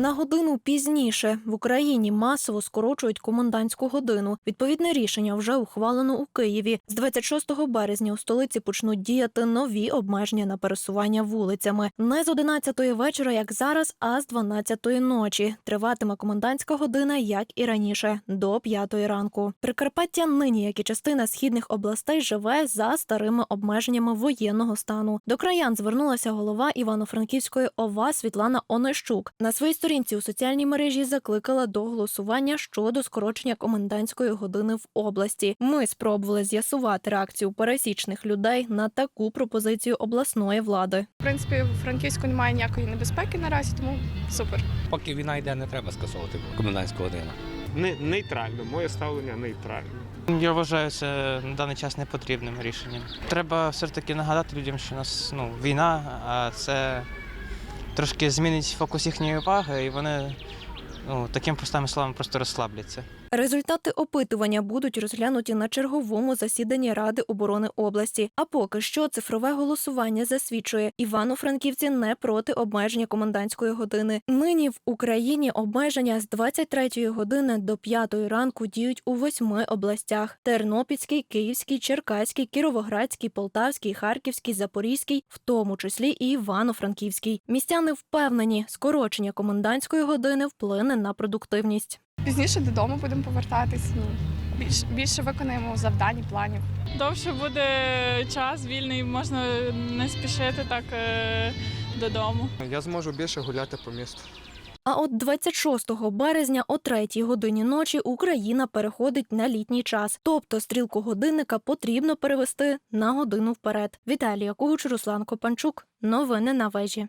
На годину пізніше в Україні масово скорочують комендантську годину. Відповідне рішення вже ухвалено у Києві. З 26 березня у столиці почнуть діяти нові обмеження на пересування вулицями. Не з 11 вечора, як зараз, а з 12 ночі. Триватиме комендантська година, як і раніше, до 5 ранку. Прикарпаття нині, як і частина східних областей, живе за старими обмеженнями воєнного стану. До краян звернулася голова Івано-Франківської ОВА Світлана Онищук. На своїй сторінці у соціальній мережі закликала до голосування щодо скорочення комендантської години в області. Ми спробували з'ясувати реакцію пересічних людей на таку пропозицію обласної влади. В принципі, в Франківську немає ніякої небезпеки наразі, тому супер. Поки війна йде, не треба скасовувати комендантську годину. Не, нейтрально, моє ставлення нейтрально. Я вважаю це на даний час непотрібним рішенням. Треба все ж таки нагадати людям, що у нас ну, війна, а це трошки змінить фокус їхньої уваги, і вони ну, таким простими словами просто розслабляться. Результати опитування будуть розглянуті на черговому засіданні Ради оборони області. А поки що цифрове голосування засвідчує Івано-Франківці не проти обмеження комендантської години. Нині в Україні обмеження з 23 години до 5 ранку діють у восьми областях: Тернопільський, Київський, Черкаський, Кіровоградський, Полтавський, Харківський, Запорізький, в тому числі і Івано-Франківський. Містяни впевнені, скорочення комендантської години вплине на продуктивність. Пізніше додому будемо повертатись. Ну, більш, більше виконаємо завдань і планів. довше буде час вільний, можна не спішити так е, додому. Я зможу більше гуляти по місту. А от 26 березня о 3 годині ночі Україна переходить на літній час, тобто стрілку годинника потрібно перевести на годину вперед. Віталія Кугуч, Руслан Копанчук. Новини на вежі.